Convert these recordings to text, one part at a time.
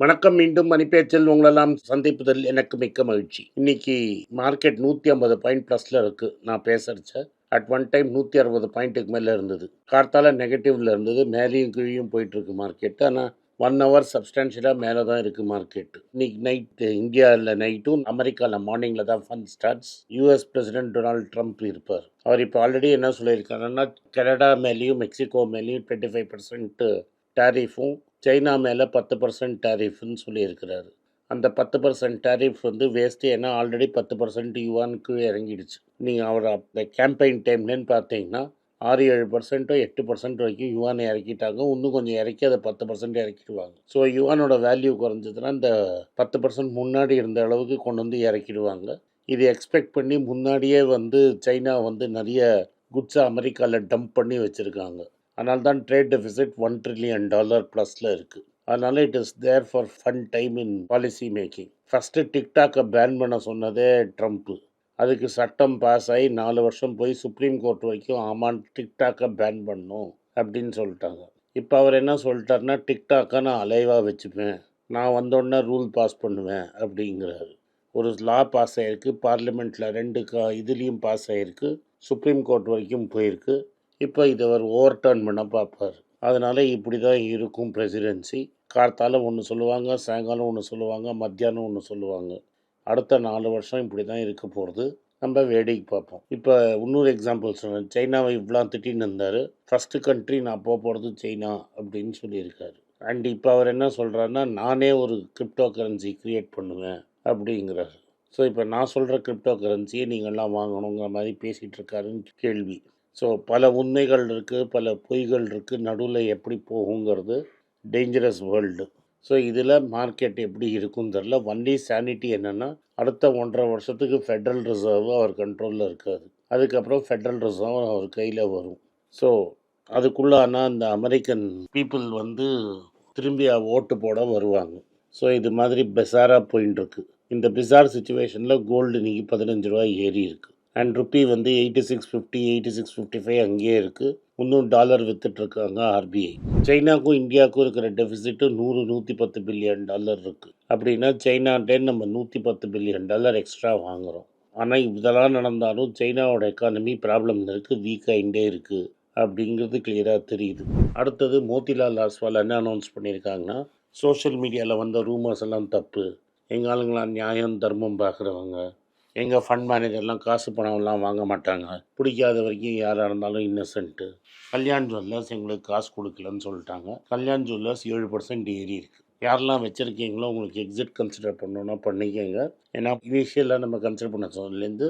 வணக்கம் மீண்டும் மணிப்பேச்சில் உங்களெல்லாம் சந்திப்பதில் எனக்கு மிக்க மகிழ்ச்சி. இன்னைக்கு மார்க்கெட் நூற்றி ஐம்பது பாயிண்ட் ப்ளஸில் இருக்குது நான் பேசுகிறச்ச அட் ஒன் டைம் நூற்றி அறுபது பாயிண்ட்டுக்கு மேலே இருந்தது. கார்த்தால நெகட்டிவ்ல இருந்தது. மேலேயும் கீழேயும் போயிட்டுருக்கு மார்க்கெட் ஆனால் ஒன் ஹவர் சப்ஸ்டான்ஷியலாக மேலே தான் இருக்குது மார்க்கெட் இன்னைக்கு நைட்டு இந்தியாவில் நைட்டும் அமெரிக்காவில் மார்னிங்கில் தான் fun starts US president Donald Trump இருப்பார். அவர் இப்போ ஆல்ரெடி என்ன சொல்லியிருக்காருன்னா கனடா மேலேயும் மெக்சிகோ மேலேயும் டுவெண்ட்டி ஃபைவ் பர்சன்ட் டேரிஃபும் சைனா மேலே பத்து பர்சன்ட் டேரிஃப்னு சொல்லியிருக்கிறாரு. அந்த பத்து பர்சன்ட் டேரிஃப் வந்து வேஸ்ட்டு ஏன்னா ஆல்ரெடி பத்து பர்சன்ட் யுவானுக்கு இறங்கிடுச்சு. நீங்கள் அவர் அந்த கேம்பெயின் டைம்லன்னு பார்த்தீங்கன்னா ஆறு ஏழு பர்சன்ட்டோ எட்டு பர்சன்ட் வரைக்கும் யுவானை இறக்கிட்டாங்க. இன்னும் கொஞ்சம் இறக்கி அதை பத்து பர்சன்ட் இறக்கிடுவாங்க. ஸோ யுவானோட வேல்யூ குறைஞ்சதுன்னா இந்த பத்து பர்சன்ட் முன்னாடி இருந்த அளவுக்கு கொண்டு வந்து இறக்கிடுவாங்க. இது எக்ஸ்பெக்ட் பண்ணி முன்னாடியே வந்து சைனா வந்து நிறைய குட்ஸை அமெரிக்காவில் டம்ப் பண்ணி வச்சுருக்காங்க. அதனால தான் trade deficit one trillion dollar ப்ளஸில் இருக்குது அதனால it is there for fun time in policy making first டிக்டாக்கை ban பண்ண சொன்னதே ட்ரம்ப்பு அதுக்கு சட்டம் பாஸ் ஆகி நாலு வருஷம் போய் சுப்ரீம் கோர்ட் வரைக்கும் ஆமான் டிக்டாக்கை பேன் பண்ணும் அப்படின்னு சொல்லிட்டாங்க. இப்போ அவர் என்ன சொல்லிட்டாருன்னா டிக்டாக்கை நான் அலைவாக வச்சுப்பேன். நான் வந்தோடனே ரூல் பாஸ் பண்ணுவேன் அப்படிங்கிறாரு. ஒரு லா பாஸ் ஆகிருக்கு பார்லிமெண்ட்டில் ரெண்டு கா இதுலேயும் பாஸ் ஆகிருக்கு சுப்ரீம் கோர்ட் வரைக்கும் போயிருக்கு. இப்போ இதை அவர் ஓவர் டர்ன் பண்ண பார்ப்பார். அதனால் இப்படி தான் இருக்கும் பிரசிடென்சி கார்த்தால ஒன்று சொல்லுவாங்க சாயங்காலம் ஒன்று சொல்லுவாங்க மத்தியானம் ஒன்று சொல்லுவாங்க. அடுத்த நாலு வருஷம் இப்படி தான் இருக்க போகிறது நம்ம வேடிக்கை பார்ப்போம். இப்போ இன்னொரு எக்ஸாம்பிள் சொல்கிறேன் சைனாவை இவ்வளோ திட்டின்னு இருந்தார். ஃபஸ்ட்டு கண்ட்ரி நான் போக போகிறது சைனா அப்படின்னு சொல்லியிருக்காரு. அண்ட் இப்போ அவர் என்ன சொல்கிறாருன்னா நானே ஒரு கிரிப்டோ கரன்சி க்ரியேட் பண்ணுவேன் அப்படிங்கிறாரு. ஸோ இப்போ நான் சொல்கிற கிரிப்டோ கரன்சியை நீங்கள்லாம் வாங்கணுங்கிற மாதிரி பேசிகிட்டு இருக்காருன்னு கேள்வி. ஸோ பல உண்மைகள் இருக்குது பல பொய்கள் இருக்குது நடுவில் எப்படி போகுங்கிறது டேஞ்சரஸ் வேர்ல்டு ஸோ இதில் மார்க்கெட் எப்படி இருக்குன்னு தெரில ஒன்லி சானிட்டி என்னென்னா அடுத்த ஒன்றரை வருஷத்துக்கு ஃபெட்ரல் ரிசர்வ் அவர் கண்ட்ரோலில் இருக்காது அதுக்கப்புறம் ஃபெட்ரல் ரிசர்வ் அவர் கையில் வரும். ஸோ அதுக்குள்ளான அந்த அமெரிக்கன் பீப்புள் வந்து திரும்பி ஓட்டு போட வருவாங்க. ஸோ இது மாதிரி பெசாராக போயின்னு இந்த பிசார் சுச்சுவேஷனில் கோல்டு இன்றைக்கி பதினஞ்சு ரூபாய் ஏறி இருக்குது அண்ட் ருப்பி வந்து eighty six fifty eighty six fifty five அங்கேயே இருக்குது இன்னும் டாலர் வித்துட்ருக்காங்க ஆர்பிஐ சைனாக்கும் இந்தியாவுக்கும் இருக்கிற டெபிசிட்டு நூறு நூற்றி பத்து பில்லியன் டாலர் இருக்குது அப்படின்னா சைனாட்டே நம்ம நூற்றி பத்து பில்லியன் டாலர் எக்ஸ்ட்ரா வாங்குகிறோம் ஆனால் இதெல்லாம் நடந்தாலும் சைனாவோட எக்கானமி ப்ராப்ளம் இருக்குது வீக் ஆகிட்டே இருக்குது அப்படிங்கிறது கிளியராக தெரியுது. அடுத்தது மோதிலால் ஆஸ்வால் என்ன அனௌன்ஸ் பண்ணியிருக்காங்கன்னா சோஷியல் மீடியாவில் வந்த ரூமர்ஸ் எல்லாம் தப்பு. எங்கள் ஆளுங்களாம் நியாயம் தர்மம் பார்க்குறவங்க எங்கள் ஃபண்ட் மேனேஜர்லாம் காசு பணம்லாம் வாங்க மாட்டாங்க. பிடிக்காத வரைக்கும் யாராக இருந்தாலும் இன்னசென்ட்டு கல்யாண் ஜுவல்லர்ஸ் எங்களுக்கு காசு கொடுக்கலன்னு சொல்லிட்டாங்க. கல்யாண் ஜுவல்லர்ஸ் ஏழு பர்சன்ட் ஏறி இருக்குது யாரெல்லாம் வச்சுருக்கீங்களோ உங்களுக்கு எக்ஸிட் கன்சிடர் பண்ணணுன்னா பண்ணிக்கோங்க. ஏன்னா இனிஷியலாக நம்ம கன்சிடர் பண்ண சொன்னதுலேருந்து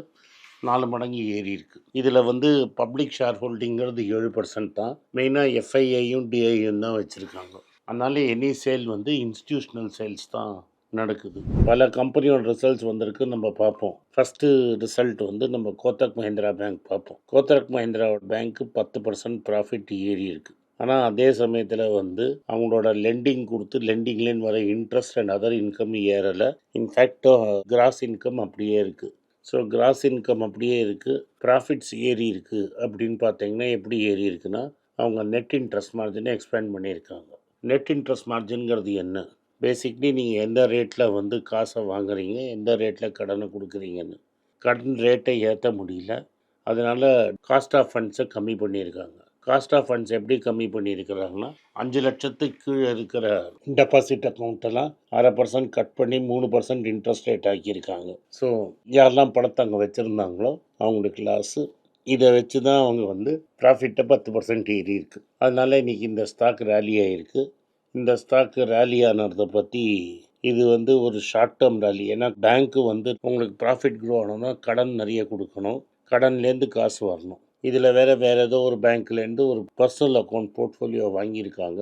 நாலு மடங்கு ஏறி இருக்குது இதில் வந்து பப்ளிக் ஷேர் ஹோல்டிங்கிறது ஏழு பர்சன்ட் தான். மெயினாக எஃப்ஐஐயும் டிஐயும் தான் வச்சுருக்காங்க. அதனால் எனி சேல் வந்து இன்ஸ்டியூஷனல் சேல்ஸ் தான். நடக்குது. பல கம்பெனியோட ரிசல்ட்ஸ் வந்திருக்கு. நம்ம பார்ப்போம். ஃபஸ்ட்டு ரிசல்ட் வந்து நம்ம கோத்தக் மஹிந்திரா பேங்க் பார்ப்போம். கோத்தக் மஹிந்திரா பேங்க்கு பத்து பர்சன்ட் ப்ராஃபிட் ஏறி இருக்குது ஆனால் அதே சமயத்தில் வந்து அவங்களோட லெண்டிங் கொடுத்து லெண்டிங்லேருந்து வர இன்ட்ரெஸ்ட் அண்ட் அதர் இன்கம் ஏறலை. இன்ஃபேக்ட் கிராஸ் இன்கம் அப்படியே இருக்குது ஸோ கிராஸ் இன்கம் அப்படியே இருக்குது ப்ராஃபிட்ஸ் ஏறி இருக்குது அப்படின்னு பார்த்தீங்கன்னா எப்படி ஏறி இருக்குன்னா அவங்க நெட் இன்ட்ரெஸ்ட் மார்ஜினை எக்ஸ்பேண்ட் பண்ணியிருக்காங்க. நெட் இன்ட்ரெஸ்ட் மார்ஜின்ங்கிறது என்ன? பேசிக்லி நீங்கள் எந்த ரேட்டில் வந்து காசை வாங்குறீங்க எந்த ரேட்டில் கடனை கொடுக்குறீங்கன்னு. கடன் ரேட்டை ஏற்ற முடியல. அதனால் காஸ்ட் ஆஃப் ஃபண்ட்ஸை கம்மி பண்ணியிருக்காங்க. காஸ்ட் ஆஃப் ஃபண்ட்ஸ் எப்படி கம்மி பண்ணியிருக்கிறாங்கன்னா அஞ்சு லட்சத்துக்கு கீழே இருக்கிற டெபாசிட் அக்கௌண்ட்டெல்லாம் அரை பர்சன்ட் கட் பண்ணி மூணு பர்சன்ட் இன்ட்ரெஸ்ட் ரேட் ஆக்கியிருக்காங்க. ஸோ யாரெல்லாம் பணத்தை அங்கே வச்சுருந்தாங்களோ அவங்களுக்கு லாஸு இதை வச்சு தான் அவங்க வந்து ப்ராஃபிட்டை பத்து பர்சன்ட் ஏறி இருக்குது அதனால் இன்றைக்கி இந்த ஸ்டாக் ரேலி ஆகிருக்கு இந்த ஸ்டாக்கு ரேலி ஆனதை பற்றி இது வந்து ஒரு ஷார்ட் டேர்ம் ரேலி ஏன்னா பேங்க்கு வந்து உங்களுக்கு ப்ராஃபிட் க்ரோ ஆகணும்னா கடன் நிறைய கொடுக்கணும். கடன்லேருந்து காசு வரணும். இதில் வேறு வேறு ஏதோ ஒரு பேங்க்லேருந்து ஒரு பர்சனல் அக்கௌண்ட் போர்ட்ஃபோலியோ வாங்கியிருக்காங்க.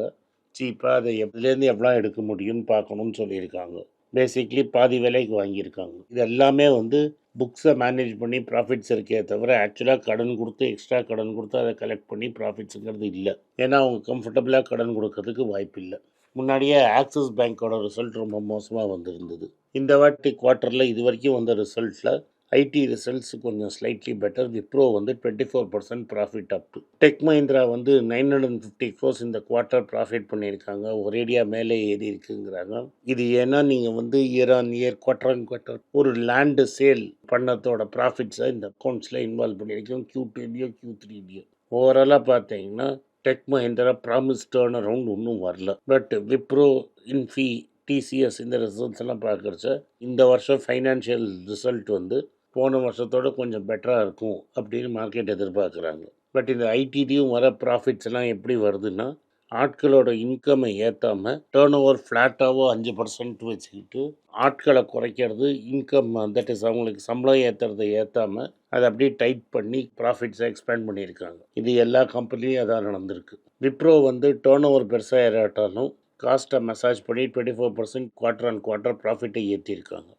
சீப்பாக அதை எதுலேருந்து எவ்வளோ எடுக்க முடியும்னு பார்க்கணும்னு சொல்லியிருக்காங்க. பேசிக்லி பாதி விலைக்கு வாங்கியிருக்காங்க. இது எல்லாமே வந்து புக்ஸை மேனேஜ் பண்ணி ப்ராஃபிட்ஸ் இருக்கே தவிர ஆக்சுவலாக கடன் கொடுத்து எக்ஸ்ட்ரா கடன் கொடுத்து அதை கலெக்ட் பண்ணி ப்ராஃபிட்ஸுங்கிறது இல்லை. ஏன்னா அவங்க கம்ஃபர்டபுளாக கடன் கொடுக்கறதுக்கு வாய்ப்பு இல்லை. முன்னாடியே ஆக்சிஸ் பேங்க்கோட ரிசல்ட் ரொம்ப மோசமாக வந்திருந்தது. இந்த வாட்டி குவார்ட்டரில் இது வரைக்கும் வந்த ரிசல்ட்டில் ஐடி ரிசல்ட்ஸ் கொஞ்சம் ஸ்லைட்லி பெட்டர் விப்ரோ வந்து twenty four percent profit up tech Mahindra வந்து nine hundred and fifty crores இந்த குவார்ட்டர் ப்ராஃபிட் பண்ணியிருக்காங்க. ஒரேடியா மேலே ஏறி இருக்குங்கிறாங்க. இது ஏன்னா நீங்கள் வந்து year on year quarter on quarter ஒரு லேண்டு சேல் பண்ணதோட ப்ராஃபிட்ஸை இந்த அக்கௌண்ட்ஸில் இன்வால்வ் பண்ணியிருக்கோம் கியூ டூலையோ கியூ த்ரீலையோ ஓவராலாக பார்த்தீங்கன்னா tech Mahindra promise turn around ஒன்றும் வரல பட் விப்ரோ இன்ஃபி டிசிஎஸ் இந்த ரிசல்ட்ஸ் எல்லாம் பார்க்குறச்ச இந்த வருஷம் ஃபைனான்ஷியல் ரிசல்ட் வந்து போன வருஷத்தோட கொஞ்சம் பெட்டராக இருக்கும் அப்படின்னு மார்க்கெட் எதிர்பார்க்குறாங்க. பட் இந்த ஐடிடியும் வர ப்ராஃபிட்ஸ் எல்லாம் எப்படி வருதுன்னா ஆட்களோட இன்கம்மை ஏற்றாம டேர்ன் ஓவர் ஃப்ளாட்டாகவோ அஞ்சு பர்சன்ட் வச்சுக்கிட்டு ஆட்களை குறைக்கிறது இன்கம் தட் இஸ் அவங்களுக்கு சம்பளம் ஏற்றுறதை ஏற்றாம அதை அப்படியே டைட் பண்ணி ப்ராஃபிட்ஸை எக்ஸ்பேண்ட் பண்ணியிருக்காங்க. இது எல்லா கம்பெனிலையும் அதான் நடந்திருக்கு. விப்ரோ வந்து டேர்ன் ஓவர் பெருசாக ஏறாட்டாலும் காஸ்ட்டை மசாஜ் பண்ணி twenty four percent quarter and quarter ப்ராஃபிட்டை ஏற்றிருக்காங்க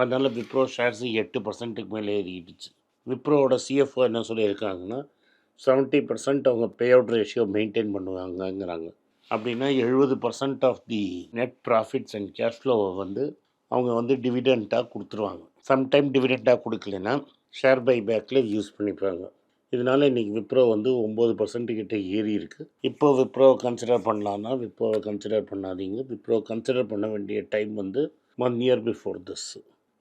அதனால் விப்ரோ ஷேர்ஸு எட்டு பர்சன்ட்டுக்கு மேலே ஏறிடுச்சு. விப்ரோவோட சிஎஃப்ஓ என்ன சொல்லியிருக்காங்கன்னா செவன்ட்டி பர்சன்ட் அவங்க பே அவுட் ரேஷியோ மெயின்டைன் பண்ணுவாங்கங்கிறாங்க. அப்படின்னா எழுபது percent of the net profits and cash ஃப்ளோவை வந்து அவங்க வந்து டிவிடெண்ட்டாக கொடுத்துருவாங்க. சம்டைம் டிவிடெண்ட்டாக கொடுக்கலனா ஷேர் பை பேக்கில் யூஸ் பண்ணிப்பாங்க. இதனால இன்றைக்கி விப்ரோ வந்து ஒம்பது பர்சன்ட்டு கிட்டே ஏறி இருக்குது இப்போ விப்ரோ கன்சிடர் பண்ணலான்னா விப்ரோவை கன்சிடர் பண்ணாதீங்க. விப்ரோ கன்சிடர் பண்ண வேண்டிய டைம் வந்து ஒன் இயர் பிஃபோர் திஸ்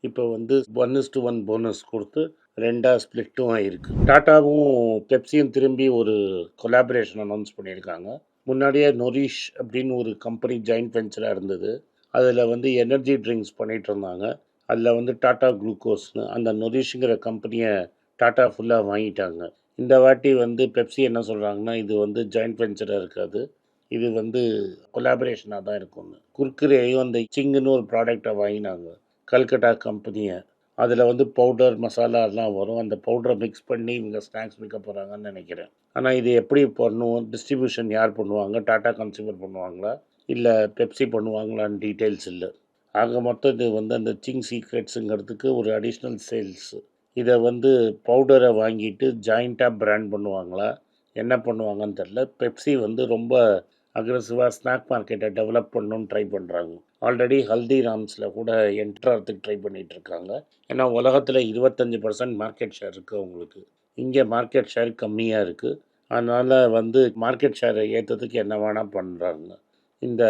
இப்போ வந்து one is to one bonus கொடுத்து ரெண்டாக ஸ்ப்ளிட்டும் ஆகிருக்கு டாட்டாவும் பெப்சியும் திரும்பி ஒரு கொலாபரேஷன் அனௌன்ஸ் பண்ணியிருக்காங்க. முன்னாடியே நொரிஷ் அப்படின்னு ஒரு கம்பெனி ஜாயின்ட் வெஞ்சராக இருந்தது. அதில் வந்து எனர்ஜி ட்ரிங்க்ஸ் பண்ணிகிட்டு இருந்தாங்க. அதில் வந்து டாட்டா குளுக்கோஸ்னு அந்த நொரிஷுங்கிற கம்பெனியை டாட்டா ஃபுல்லாக வாங்கிட்டாங்க. இந்த வாட்டி வந்து பெப்சி என்ன சொல்கிறாங்கன்னா இது வந்து ஜாயிண்ட் வெஞ்சராக இருக்காது. இது வந்து கொலாபரேஷனாக தான் இருக்கும்னு. குர்குரேயும் அந்த சிங்குன்னு ஒரு ப்ராடக்டை வாங்கினாங்க. கல்கட்டா கம்பெனியை அதில் வந்து பவுடர் மசாலா எல்லாம் வரும். அந்த பவுடரை மிக்ஸ் பண்ணி இவங்க ஸ்நாக்ஸ் விற்க போகிறாங்கன்னு நினைக்கிறேன். ஆனால் இது எப்படி பண்ணுவோம் டிஸ்ட்ரிபியூஷன் யார் பண்ணுவாங்க? டாட்டா கன்சியூமர் பண்ணுவாங்களா? இல்லை பெப்சி பண்ணுவாங்களான்னு டீட்டெயில்ஸ் இல்லை. ஆக மொத்தம் இது வந்து அந்த சிங் சீக்ரெட்ஸுங்கிறதுக்கு ஒரு அடிஷ்னல் சேல்ஸு இதை வந்து பவுடரை வாங்கிட்டு ஜாயிண்ட்டாக பிராண்ட் பண்ணுவாங்களா? என்ன பண்ணுவாங்கன்னு தெரில பெப்சி வந்து ரொம்ப அக்ரஸிவாக ஸ்நாக் மார்க்கெட்டை டெவலப் பண்ணணும்னு ட்ரை பண்ணுறாங்க ஆல்ரெடி ஹல்திராம்ஸில் கூட என்ட்ராகிறதுக்கு ட்ரை பண்ணிகிட்டு இருக்காங்க. ஏன்னா உலகத்தில் இருபத்தஞ்சி பர்சன்ட் மார்க்கெட் ஷேர் இருக்குது அவங்களுக்கு. இங்கே மார்க்கெட் ஷேர் கம்மியாக இருக்குது அதனால் வந்து மார்க்கெட் ஷேரை ஏற்றதுக்கு என்ன வேணால் பண்ணுறாங்க இந்த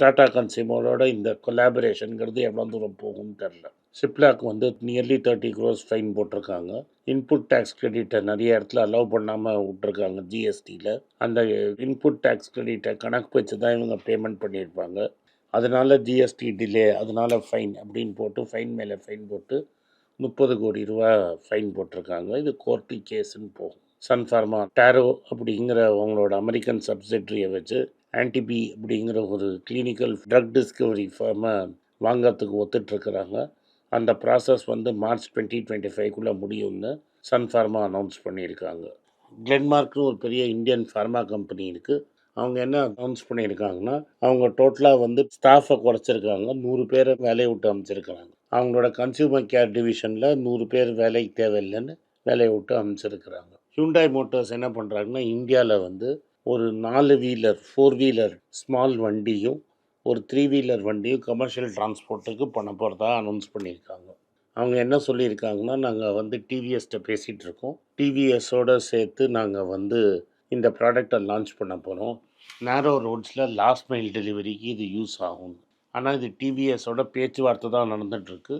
டாடா கன்சியூமரோட இந்த கொலாபரேஷனுங்கிறது எவ்வளோ தூரம் போகும்னு தெரில சிப்லாக் வந்து நியர்லி தேர்ட்டி க்ரோஸ் ஃபைன் போட்டிருக்காங்க. இன்புட் டேக்ஸ் கிரெடிட்டை நிறைய இடத்துல அலோவ் பண்ணாமல் விட்ருக்காங்க ஜிஎஸ்டியில் அந்த இன்புட் டேக்ஸ் கிரெடிட்டை கணக்கு வச்சு தான் இவங்க பேமெண்ட் பண்ணியிருப்பாங்க. அதனால் ஜிஎஸ்டி டிலே அதனால் ஃபைன் அப்படின்னு போட்டு ஃபைன் மேலே ஃபைன் போட்டு முப்பது கோடி ரூபா ஃபைன் போட்டிருக்காங்க. இது கோர்ட்டு கேஸுன்னு போகும். சன் ஃபார்மா டேரோ அப்படிங்கிற அவங்களோட அமெரிக்கன் சப்சிட்ரியை வச்சு ஆன்டிபி அப்படிங்கிற ஒரு கிளினிக்கல் ட்ரக் டிஸ்கவரி ஃபார்மை வாங்கிறதுக்கு ஒத்துட்ருக்குறாங்க அந்த ப்ராசஸ் வந்து மார்ச் டுவெண்ட்டி டுவெண்ட்டி ஃபைவ்க்குள்ளே முடியும்னு சன் ஃபார்மா அனௌன்ஸ் பண்ணியிருக்காங்க. கிளென்மார்க்னு ஒரு பெரிய இந்தியன் ஃபார்மா கம்பெனி இருக்குது அவங்க என்ன அனௌன்ஸ் பண்ணியிருக்காங்கன்னா அவங்க டோட்டலாக வந்து ஸ்டாஃபை குறைச்சிருக்காங்க. நூறு பேரை வேலையை விட்டு அமைச்சிருக்கிறாங்க. அவங்களோட கன்சியூமர் கேர் டிவிஷனில் நூறு பேர் வேலைக்கு தேவையில்லைன்னு வேலையை விட்டு அமைச்சிருக்கிறாங்க. ஹியூண்டாய் மோட்டார்ஸ் என்ன பண்ணுறாங்கன்னா இந்தியாவில் வந்து ஒரு நாலு வீலர் ஃபோர் வீலர் ஸ்மால் வண்டியும் ஒரு த்ரீ வீலர் வண்டியும் கமர்ஷியல் டிரான்ஸ்போர்ட்டுக்கு பண்ண போகிறதா அனௌன்ஸ் பண்ணியிருக்காங்க. அவங்க என்ன சொல்லியிருக்காங்கன்னா நாங்கள் வந்து டிவிஎஸ்கிட்ட பேசிகிட்டு இருக்கோம். டிவிஎஸோடு சேர்த்து நாங்கள் வந்து இந்த ப்ராடக்டை லான்ச் பண்ண போகிறோம் நேரோ ரோட்ஸில் லாஸ்ட் மைல் டெலிவரிக்கு இது யூஸ் ஆகும். ஆனால் இது டிவிஎஸோட பேச்சுவார்த்தை தான் நடந்துகிட்ருக்கு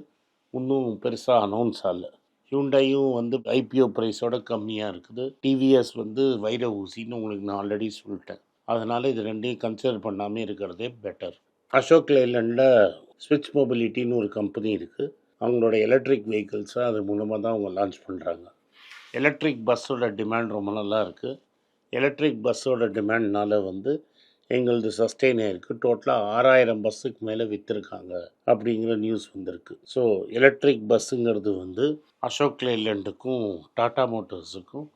இன்னும் பெருசாக அனௌன்ஸ் ஆகலை. ஹியூண்டாயும் வந்து ஐபிஓ ப்ரைஸோட கம்மியாக இருக்குது. டிவிஎஸ் வந்து வைர ஊசின்னு உங்களுக்கு நான் ஆல்ரெடி சொல்லிட்டேன். அதனால் இது ரெண்டையும் கன்சிடர் பண்ணாமல் இருக்கிறதே பெட்டர் அசோக் லேலண்டில் ஸ்விட்ச் மொபிலிட்டின்னு ஒரு கம்பெனி இருக்குது அவங்களோட எலக்ட்ரிக் வெஹிக்கிள்ஸை அது மூலமாக தான் அவங்க லான்ச் பண்ணுறாங்க எலக்ட்ரிக் பஸ்ஸோட டிமாண்ட் ரொம்ப நல்லா இருக்குது எலக்ட்ரிக் பஸ்ஸோட டிமாண்ட்னால வந்து எங்களது சஸ்டெயின் ஆயிருக்கு. டோட்டலாக ஆறாயிரம் பஸ்ஸுக்கு மேலே விற்றுருக்காங்க அப்படிங்கிற நியூஸ் வந்திருக்கு. ஸோ எலக்ட்ரிக் பஸ்ஸுங்கிறது வந்து அசோக் லேலண்டுக்கும் டாட்டா மோட்டார்ஸுக்கும்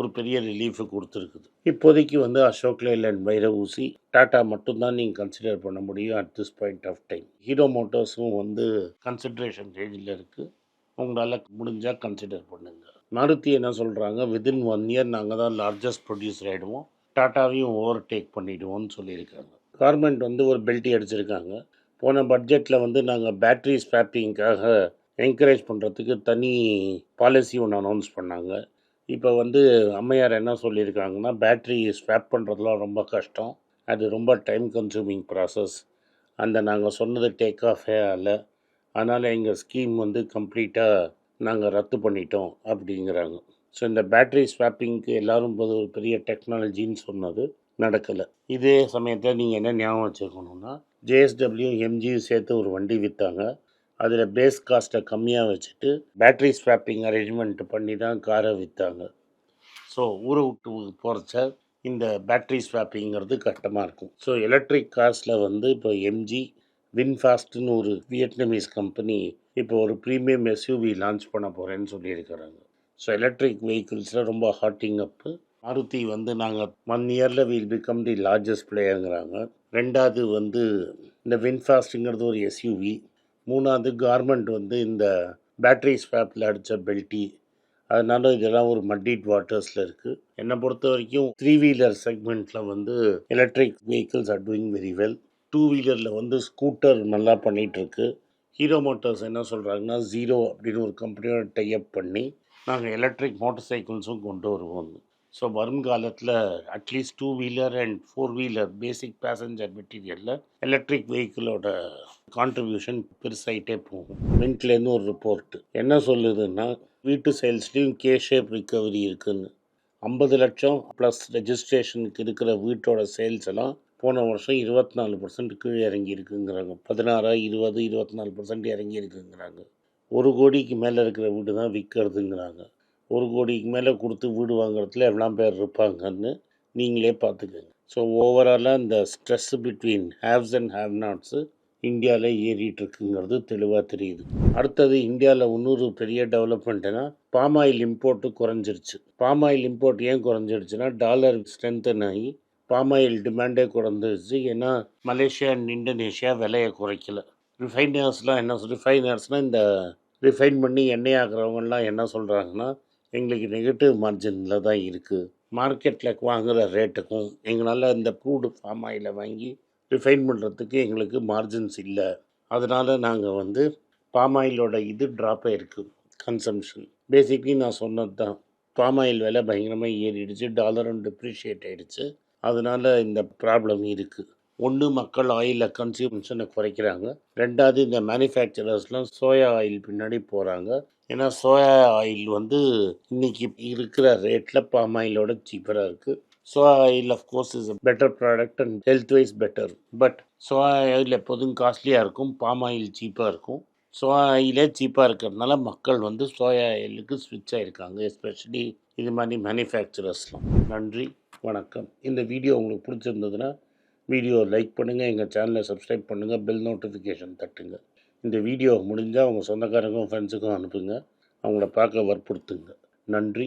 ஒரு பெரிய ரிலீஃபை கொடுத்துருக்குது. இப்போதைக்கு வந்து அசோக் லேலண்ட் வைரவூசி டாட்டா மட்டும்தான் நீங்கள் கன்சிடர் பண்ண முடியும் at this point of time Hero மோட்டோர்ஸும் வந்து கன்சிட்ரேஷன் ஸ்டேஜில் இருக்குது உங்களால் முடிஞ்சால் கன்சிடர் பண்ணுங்கள் மாருதி என்ன சொல்கிறாங்க வித்தின் ஒன் இயர் நாங்கள் தான் லார்ஜஸ்ட் ப்ரொடியூசர் ஆகிடுவோம் டாட்டாவையும் ஓவர் டேக் பண்ணிவிடுவோம்னு சொல்லியிருக்காங்க. கார்மெண்ட் வந்து ஒரு பெல்ட்டி அடிச்சிருக்காங்க. போன பட்ஜெட்டில் வந்து நாங்கள் பேட்ரி ஸ்வாப்பிங்காக என்கரேஜ் பண்ணுறதுக்கு தனி பாலிசி ஒன்று அனௌன்ஸ் பண்ணாங்க. இப்போ வந்து அம்மையார் என்ன சொல்லியிருக்காங்கன்னா பேட்ரி ஸ்வாப் பண்ணுறதுலாம் ரொம்ப கஷ்டம். அது ரொம்ப டைம் கன்சூமிங் ப்ராசஸ் அந்த நாங்கள் சொன்னது டேக் ஆஃபே ஆகல அதனால் எங்கள் ஸ்கீம் வந்து கம்ப்ளீட்டாக நாங்கள் ரத்து பண்ணிட்டோம் அப்படிங்கிறாங்க. ஸோ இந்த பேட்ரி ஸ்வாப்பிங்க்கு எல்லோரும் போது ஒரு பெரிய டெக்னாலஜின்னு சொன்னது நடக்கலை. இதே சமயத்தில் நீங்கள் என்ன ஞாபகம் வச்சுருக்கணும்னா ஜேஎஸ்டபிள்யூ எம்ஜியும் சேர்த்து ஒரு வண்டி விற்றாங்க அதில் பேஸ் காஸ்ட்டை கம்மியாக வச்சுட்டு பேட்ரி ஸ்வாப்பிங் அரேஞ்ச்மெண்ட் பண்ணி தான் காரை விற்றாங்க ஸோ ஊரை விட்டு போகிறச்ச இந்த பேட்ரி ஸ்வாப்பிங்கிறது கஷ்டமாக இருக்கும். ஸோ எலக்ட்ரிக் கார்ஸில் வந்து இப்போ எம்ஜி வின்ஃபாஸ்ட்னு ஒரு வியட்நாமீஸ் கம்பெனி இப்போ ஒரு ப்ரீமியம் எஸ்யூவி லான்ச் பண்ண போகிறேன்னு சொல்லியிருக்கிறாங்க. ஸோ எலக்ட்ரிக் வெஹிக்கிள்ஸில் ரொம்ப ஹாட்டிங் அப்பு மாருதி வந்து நாங்கள் ஒன் இயரில் வில் பிகம் தி லார்ஜஸ்ட் பிளேயருங்கிறாங்க ரெண்டாவது வந்து இந்த வின்ஃபாஸ்ட்டுங்கிறது ஒரு எஸ்யூவி மூணாவது கார்மெண்ட் வந்து இந்த பேட்ரி ஸ்வாப்பில் அடித்த பெல்ட்டி அதனால இதெல்லாம் ஒரு மட்டிட் வாட்டர்ஸில் இருக்குது என்னை பொறுத்த வரைக்கும் த்ரீ வீலர் செக்மெண்ட்டில் வந்து electric vehicles are doing very well two வீலரில் வந்து ஸ்கூட்டர் நல்லா பண்ணிகிட்ருக்கு ஹீரோ மோட்டார்ஸ் என்ன சொல்கிறாங்கன்னா ஜீரோ அப்படின்னு ஒரு கம்பெனியோட டைப் பண்ணி நாங்கள் எலக்ட்ரிக் மோட்டர் சைக்கிள்ஸும் கொண்டு வருவோம். ஸோ வருங்காலத்தில் at least two wheeler and four wheeler basic passenger மெட்டீரியலில் எலக்ட்ரிக் வெஹிக்கிளோட கான்ட்ரிபியூஷன் பெருசாகிட்டே போகும். மின்ட்லேருந்து ஒரு ரிப்போர்ட்டு என்ன சொல்லுதுன்னா வீட்டு சேல்ஸ்லேயும் கே ஷேப் ரிக்கவரி இருக்குதுன்னு ஐம்பது லட்சம் ப்ளஸ் ரெஜிஸ்ட்ரேஷனுக்கு இருக்கிற வீட்டோட சேல்ஸ் எல்லாம் போன வருஷம் இருபத்தி நாலு பர்சன்ட் கீழே இறங்கி இருக்குங்கிறாங்க பதினாறா இருபது இருபத்தி நாலு பர்சன்ட் இறங்கி இருக்குங்கிறாங்க ஒரு கோடிக்கு மேலே இருக்கிற வீடு தான் விற்கிறதுங்கிறாங்க. ஒரு கோடிக்கு மேலே கொடுத்து வீடு வாங்குறதுல எவ்வளோ பேர் இருப்பாங்கன்னு நீங்களே பார்த்துக்கோங்க. ஸோ ஓவராலாக இந்த stress between haves and have nots இந்தியாவில் ஏறிட்டு இருக்குங்கிறது தெளிவாக தெரியுது. அடுத்தது இந்தியாவில் இன்னொரு பெரிய டெவலப்மெண்ட்னா பாம் ஆயில் இம்போர்ட்டு குறைஞ்சிருச்சு. பாம் ஆயில் இம்போர்ட் ஏன் குறைஞ்சிருச்சுன்னா டாலர் ஸ்ட்ரென்தன் ஆகி பாம் ஆயில் டிமாண்டே குறைஞ்சிருச்சு. ஏன்னா மலேசியா அண்ட் இந்தோனேஷியா விலையை குறைக்கல. ரிஃபைனர்ஸ்லாம் என்ன சொல் ரிஃபைனர்ஸ்னால் இந்த ரிஃபைன் பண்ணி எண்ணெய் ஆகிறவங்கலாம் என்ன சொல்கிறாங்கன்னா எங்களுக்கு நெகட்டிவ் மார்ஜினில் தான் இருக்குது மார்க்கெட்டில் வாங்குகிற ரேட்டுக்கும் எங்களால் இந்த க்ரூடு ஃபார்ம் ஆயிலை வாங்கி ரிஃபைன் பண்ணுறதுக்கு எங்களுக்கு மார்ஜின்ஸ் இல்லை. அதனால் நாங்கள் வந்து பாம் ஆயிலோட இது ட்ராப் ஆகிருக்கு கன்சம்ஷன் பேசிக்லி நான் சொன்னது தான் பாம் ஆயில் விலை பயங்கரமாக ஏறிடுச்சு டாலரும் டிப்ரிஷியேட் ஆகிடுச்சு அதனால் இந்த ப்ராப்ளம் இருக்குது ஒன்று மக்கள் ஆயிலை கன்சியூம்ஷனை குறைக்கிறாங்க. ரெண்டாவது இந்த மேனுஃபேக்சரர்ஸ்லாம் சோயா ஆயில் பின்னாடி போகிறாங்க ஏன்னா சோயா ஆயில் வந்து இன்றைக்கி இருக்கிற ரேட்டில் பாம் ஆயிலோட சீப்பராக இருக்குது soya oil of is a better product and health wise better but soya oil எப்போதும் காஸ்ட்லியாக இருக்கும் பாம் ஆயில் சீப்பாக இருக்கும். சோயா ஆயிலே சீப்பாக இருக்கிறதுனால மக்கள் வந்து சோயா ஆயிலுக்கு ஸ்விட்ச் ஆகிருக்காங்க எஸ்பெஷலி இது மாதிரி மேனுஃபேக்சரர்ஸ்லாம் நன்றி வணக்கம். இந்த வீடியோ உங்களுக்கு பிடிச்சிருந்ததுன்னா வீடியோ லைக் பண்ணுங்கள் எங்கள் சேனலை சப்ஸ்கிரைப் பண்ணுங்கள் பெல் நோட்டிஃபிகேஷன் தட்டுங்க. இந்த வீடியோ முடிஞ்சால் உங்கள் சொந்தக்காரங்க ஃப்ரெண்ட்ஸுக்கும் அனுப்புங்க அவங்கள பார்க்க வற்புறுத்துங்க. நன்றி.